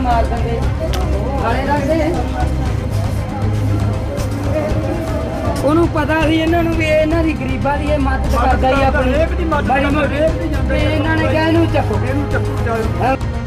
ਮਾਰ ਦਿੰਦੇ ਉਹਨੂੰ ਪਤਾ ਸੀ ਇਹਨਾਂ ਨੂੰ ਵੀ ਇਹਨਾਂ ਦੀ ਗਰੀਬਾਂ ਦੀ ਇਹ ਮਦਦ ਕਰਦਾ ਹੀ ਆਪਣੀ। ਬੜੀ ਮੋਟੀ ਇਹਨਾਂ ਨੇ ਕਿਹਾ ਇਹਨੂੰ ਚੱਕੋ। ਇਹਨੂੰ ਚੱਕੋ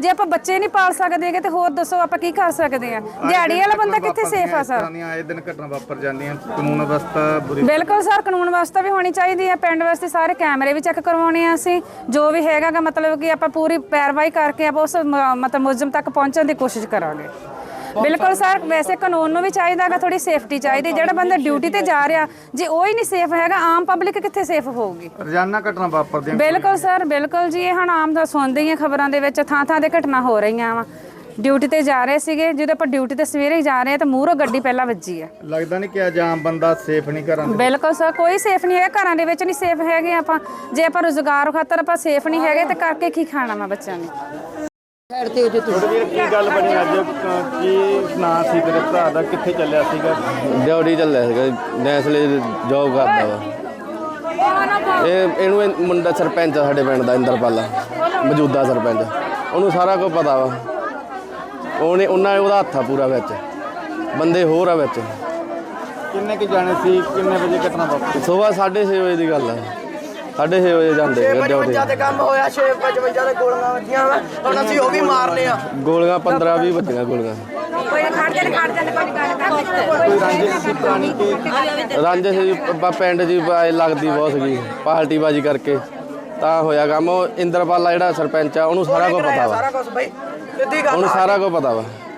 ਜੇ ਆਪਾਂ ਬੱਚੇ ਨਹੀਂ ਪਾਲ ਸਕਦੇਗੇ ਤੇ ਹੋਰ ਦੱਸੋ ਆਪਾਂ ਕੀ ਕਰ ਸਕਦੇ ਆ? ਦਿਹਾੜੀ ਵਾਲਾ ਬੰਦਾ ਕਿੱਥੇ ਸੇਫ ਆ ਸਰ? ਦੀਆਂ ਆਏ ਦਿਨ ਘਟਨਾ ਵਾਪਰ ਜਾਂਦੀਆਂ ਕਾਨੂੰਨ ਵਿਵਸਥਾ ਬੁਰੀ ਬਿਲਕੁਲ ਸਰ ਕਾਨੂੰਨ ਵਿਵਸਥਾ ਵੀ ਹੋਣੀ ਚਾਹੀਦੀ ਹੈ ਪਿੰਡ ਵਾਸਤੇ ਸਾਰੇ ਕੈਮਰੇ ਵੀ ਚੈੱਕ ਕਰਵਾਉਣੇ ਆ ਅਸੀਂ ਜੋ ਵੀ ਹੈਗਾਗਾ ਮਤਲਬ ਕਿ ਆਪਾਂ ਪੂਰੀ ਪੈਰਵਾਈ ਕਰਕੇ ਆਪਾਂ ਉਸ ਮਤਲਬ ਮੁਲਜ਼ਮ ਤੱਕ ਪਹੁੰਚਣ ਦੀ ਕੋਸ਼ਿਸ਼ ਕਰਾਂਗੇ। ਬਿਲਕੁਲ ਸਰ ਵੈਸੇ ਕਾਨੂੰਨ ਨੂੰ ਵੀ ਚਾਹੀਦਾਗਾ ਥੋੜੀ ਸੇਫਟੀ ਚਾਹੀਦੀ ਜਿਹੜਾ ਬੰਦਾ ਡਿਊਟੀ ਤੇ ਜਾ ਰਿਹਾ ਜੇ ਉਹ ਹੀ ਨਹੀਂ ਸੇਫ ਹੈਗਾ ਆਮ ਪਬਲਿਕ ਕਿੱਥੇ ਸੇਫ ਹੋਊਗੀ? ਰੋਜ਼ਾਨਾ ਘਟਨਾ ਵਾਪਰਦੀਆਂ ਬਿਲਕੁਲ ਸਰ ਬਿਲਕੁਲ ਜੀ ਇਹ ਹੁਣ ਆਮ ਦਾ ਸੁਣਦੇ ਹੀ ਆ ਖਬਰਾਂ ਦੇ ਵਿੱਚ ਥਾਂ ਥਾਂ ਤੇ ਘਟਨਾ ਹੋ ਰਹੀਆਂ ਵਾ। ਡਿਊਟੀ ਤੇ ਜਾ ਰਹੇ ਸੀਗੇ ਜਦੋਂ ਆਪਾਂ ਡਿਊਟੀ ਤੇ ਸਵੇਰੇ ਹੀ ਜਾ ਰਹੇ ਆ ਤਾਂ ਮੂਹਰੋਂ ਗੱਡੀ ਪਹਿਲਾਂ ਵੱਜੀ ਆ। ਲੱਗਦਾ ਨਹੀਂ ਕਿ ਅੱਜ ਆਮ ਬੰਦਾ ਸੇਫ ਨਹੀਂ ਘਰਾਂ ਦੇ ਬਿਲਕੁਲ ਸਰ ਕੋਈ ਸੇਫ ਨਹੀਂ ਹੈਗਾ ਘਰਾਂ ਦੇ ਵਿੱਚ ਨਹੀਂ ਸੇਫ ਹੈਗੇ ਆਪਾਂ। ਜੇ ਆਪਾਂ ਰੋਜ਼ਗਾਰ ਖਾਤਰ ਆਪਾਂ ਸੇਫ ਨਹੀਂ ਹੈਗੇ ਤੇ ਕਰਕੇ ਕੀ ਖਾਣਾ ਵਾ ਬੱਚਿਆਂ ਨੇ? ਛੋਟੇ ਵੀਰ ਕੀ ਗੱਲ ਬਣੀ ਅੱਜ? ਕ- ਕੀ ਨਾਂ ਸੀ ਤੇਰੇ ਭਰਾ ਦਾ? ਕਿੱਥੇ ਚੱਲਿਆ ਸੀਗਾ? ਡਿਊਟੀ ਚੱਲਿਆ ਸੀਗਾ। ਨੈਸਲੇ ਜੌਬ ਕਰਦਾ ਵਾ। ਇਹ ਇਹਨੂੰ ਇਹ ਮੁੰਡਾ ਸਰਪੰਚ ਆ ਸਾਡੇ ਪਿੰਡ ਦਾ ਇੰਦਰਪਾਲਾ ਮੌਜੂਦਾ ਸਰਪੰਚ। ਉਹਨੂੰ ਸਾਰਾ ਕੁਝ ਪਤਾ ਵਾ। ਉਹਨੇ ਉਹਨਾਂ ਉਹਦਾ ਹੱਥ ਆ ਪੂਰਾ ਵਿੱਚ। ਬੰਦੇ ਹੋਰ ਆ ਵਿੱਚ। ਕਿੰਨੇ ਕੁ ਜਾਣੇ ਸੀ? ਕਿੰਨੇ ਵਜੇ ਘਟਨਾ ਵਾਪਰੀ? ਸਵੇਰ 6:30 ਵਜੇ ਦੀ ਗੱਲ ਆ। 6:30 ਵਜੇ ਜਾਂਦੇ ਸੀਗੇ ਡਿਊਟੀ ਤੇ ਕੰਮ ਹੋਇਆ 655 ਦੇ ਗੋਲੀਆਂ ਵੱਜੀਆਂ ਵਾ। ਹੁਣ ਅਸੀਂ ਉਹ ਵੀ ਮਾਰਨੇ ਆ ਗੋਲੀਆਂ 15 20 ਵੱਜੀਆਂ ਗੋਲੀਆਂ। ਰਾਂਝੇ ਸੀ ਪ- ਪਿੰਡ ਜੀ ਲੱਗਦੀ ਬਹੁਤ ਸੀਗੀ ਪਾਰਟੀ ਬਾਜੀ ਕਰਕੇ। ਤਾਂ ਹੋਇਆ ਕੰਮ ਉਹ ਇੰਦਰਪਾਲਾ ਜਿਹੜਾ ਸਰਪੰਚ ਆ ਉਹਨੂੰ ਸਾਰਾ ਕੁਝ ਪਤਾ ਵਾ। ਸਾਰਾ ਕੁਝ ਬਈ ਸਿੱਧੀ ਗੱਲ ਉਹਨੂੰ ਸਾਰਾ ਕੁਝ ਪਤਾ ਵਾ।